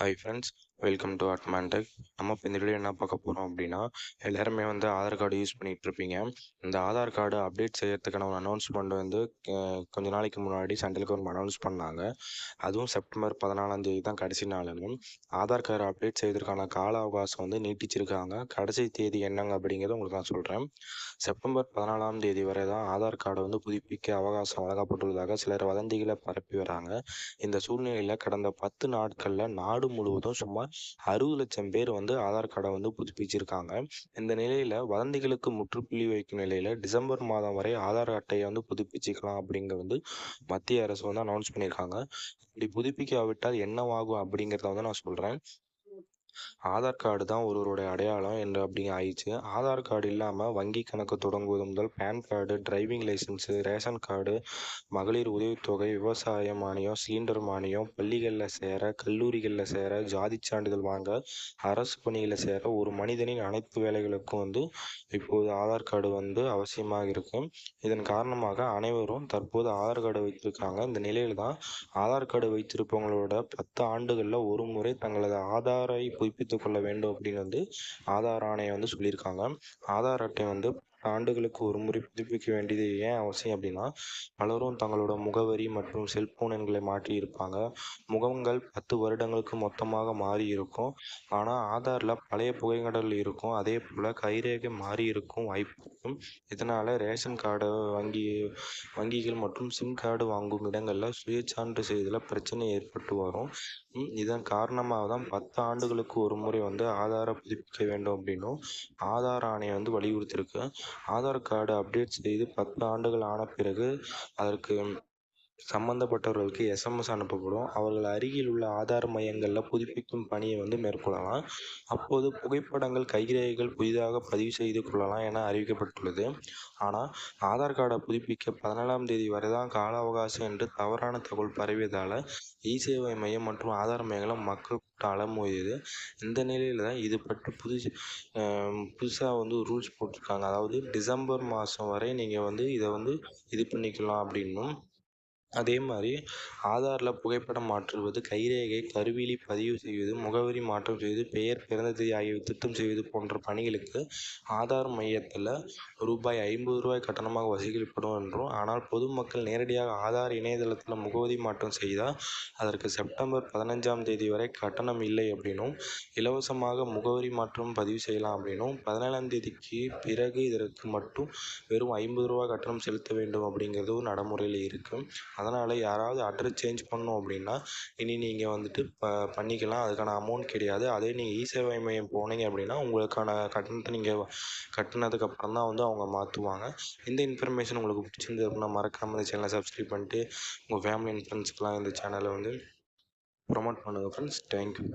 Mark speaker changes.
Speaker 1: Hi friends welcome to Admantech நம்ம இப்போ இந்த வீடியோ என்ன பார்க்க போகிறோம் அப்படின்னா எல்லாருமே வந்து ஆதார் கார்டு யூஸ் பண்ணிகிட்டு இருப்பீங்க. இந்த ஆதார் கார்டு அப்டேட் செய்யறதுக்கான ஒரு அனௌன்ஸ்மெண்ட் வந்து கொஞ்ச நாளைக்கு முன்னாடி சென்ட்ரல் கவர்மெண்ட் அனௌன்ஸ் பண்ணாங்க. அதுவும் செப்டம்பர் பதினாலாம் தேதி தான் கடைசி நாளுங்க ஆதார் கார்டு அப்டேட் செய்வதற்கான கால அவகாசம் வந்து நீட்டிச்சிருக்காங்க. கடைசி தேதி என்னங்க அப்படிங்கிறத உங்களுக்கு நான் சொல்கிறேன் செப்டம்பர் பதினாலாம் தேதி வரை தான் ஆதார் கார்டை வந்து புதுப்பிக்க அவகாசம் வழங்கப்பட்டுள்ளதாக சிலர் வதந்திகளை பரப்பி வராங்க. இந்த சூழ்நிலையில் கடந்த பத்து நாட்களில் நாடு முழுவதும் சுமார் அறுபது லட்சம் பேர் வந்து ஆதார் கார்டை வந்து புதுப்பிச்சிருக்காங்க. இந்த நிலையில் வதந்திகளுக்கு முற்றுப்புள்ளி வைக்கும் நிலையில் டிசம்பர் மாதம் வரை ஆதார் அட்டையை வந்து புதுப்பிச்சுக்கலாம் அப்படிங்க வந்து மத்திய அரசு வந்து அனௌன்ஸ் பண்ணியிருக்காங்க இப்படி புதுப்பிக்காவிட்டால் என்னவாகும் அப்படிங்கிறத வந்து நான் சொல்கிறேன் ஆதார் கார்டு தான் ஒருவருடைய அடையாளம் என்று அப்படி ஆயிடுச்சு. ஆதார் கார்டு இல்லாமல் வங்கி கணக்கு தொடங்குவது முதல் PAN card driving licence ration card மகளிர் உதவித்தொகை விவசாய மானியம் சிலிண்டர் மானியம் பள்ளிகளில் சேர கல்லூரிகளில் சேர ஜாதி சான்றிதழ் வாங்க அரசு பணியில் சேர ஒரு மனிதனின் அனைத்து வேலைகளுக்கும் வந்து இப்போது ஆதார் கார்டு வந்து அவசியமாக இருக்கும் இதன் காரணமாக அனைவரும் தற்போது ஆதார் கார்டு வைத்திருக்காங்க இந்த நிலையில் தான் ஆதார் கார்டு வைத்திருப்பவங்களோட பத்து ஆண்டுகளில் ஒரு முறை தங்களது ஆதாரை புதுப்பித்துக் கொள்ள வேண்டும் அப்படின்னு வந்து ஆதார் ஆணையம் வந்து சொல்லியிருக்காங்க. ஆதார் அட்டை வந்து ஆண்டுகளுக்கு ஒரு முறை புதுப்பிக்க வேண்டியது ஏன் அவசியம் அப்படின்னா பலரும் தங்களோட முகவரி மற்றும் செல்போன் எண்களை மாற்றி இருப்பாங்க. முகங்கள் பத்து வருடங்களுக்கு மொத்தமாக மாறி இருக்கும். ஆனால் ஆதாரில் பழைய புகைங்கடல் இருக்கும். அதே போல் கைரேகை மாறி இருக்கும் வாய்ப்பு இருக்கும் இதனால் ரேஷன் கார்டு வங்கி வங்கிகள் மற்றும் சிம் கார்டு வாங்கும் இடங்களில் சுயச்சான்று செய்ததில் பிரச்சனை ஏற்பட்டு வரும். இதன் காரணமாக தான் பத்து ஆண்டுகளுக்கு ஒரு முறை வந்து ஆதாரை புதுப்பிக்க வேண்டும் அப்படின்னும் ஆதார் ஆணையை வந்து வலியுறுத்தியிருக்கு. ஆதார் கார்டு அப்டேட் செய்து பத்து ஆண்டுகள் ஆன பிறகு அதற்கு சம்பந்தப்பட்டவர்களுக்கு எஸ்எம்எஸ் அனுப்பப்படும். அவர்கள் அருகில் உள்ள ஆதார் மையங்களில் புதுப்பிக்கும் பணியை வந்து மேற்கொள்ளலாம். அப்போது புகைப்படங்கள் கைரேகைகள் புதிதாக பதிவு செய்து கொள்ளலாம் என அறிவிக்கப்பட்டுள்ளது. ஆனால் ஆதார் கார்டை புதுப்பிக்க பதினேழாம் தேதி வரை தான் கால அவகாசம் என்று தவறான தகவல் பரவியதால் இ சேவை மையம் மற்றும் ஆதார் மையங்களை மக்கள் கூட்டம் அலமோதியது இந்த நிலையில் தான் இது பற்றி புதுசு புதுசாக வந்து ரூல்ஸ் போட்டிருக்காங்க. அதாவது டிசம்பர் மாதம் வரை நீங்கள் வந்து இதை வந்து இது பண்ணிக்கலாம் அப்படின்னும். அதே மாதிரி ஆதாரில் புகைப்படம் மாற்றுவது கைரேகை கருவிழி பதிவு செய்வது முகவரி மாற்றம் செய்வது பெயர் பிறந்த தேதி ஆகியவை திருத்தம் செய்வது போன்ற பணிகளுக்கு ஆதார் மையத்தில் ரூபாய் ஐம்பது ரூபாய் கட்டணமாக வசூலிக்கப்படும் என்றும் ஆனால் பொதுமக்கள் நேரடியாக ஆதார் இணையதளத்தில் முகவரி மாற்றம் செய்தால் அதற்கு செப்டம்பர் பதினஞ்சாம் தேதி வரை கட்டணம் இல்லை அப்படின்னும் இலவசமாக முகவரி மாற்றம் பதிவு செய்யலாம் அப்படின்னும் பதினேழாம் தேதிக்கு பிறகு இதற்கு மட்டும் வெறும் ஐம்பது ரூபாய் கட்டணம் செலுத்த வேண்டும் அப்படிங்கிறதும் நடைமுறையில் இருக்குது அதனால் யாராவது அட்ரஸ் சேஞ்ச் பண்ணணும் அப்படின்னா இனி நீங்கள் வந்துட்டு ப பண்ணிக்கலாம். அதுக்கான அமௌண்ட் கிடையாது. அதே நீங்கள் இ சேவை மையம் போனீங்க அப்படின்னா உங்களுக்கான கட்டணத்தை நீங்கள் கட்டினதுக்கப்புறம் தான் வந்து அவங்க மாற்றுவாங்க இந்த இன்ஃபர்மேஷன் உங்களுக்கு பிடிச்சிருந்தது அப்படின்னா மறக்காமல் இந்த சேனலை சப்ஸ்கிரைப் பண்ணிட்டு உங்கள் ஃபேமிலி அண்ட் ஃப்ரெண்ட்ஸ்க்கெலாம் இந்த சேனலை வந்து ப்ரொமோட் பண்ணுங்கள் ஃப்ரெண்ட்ஸ் தேங்க்யூ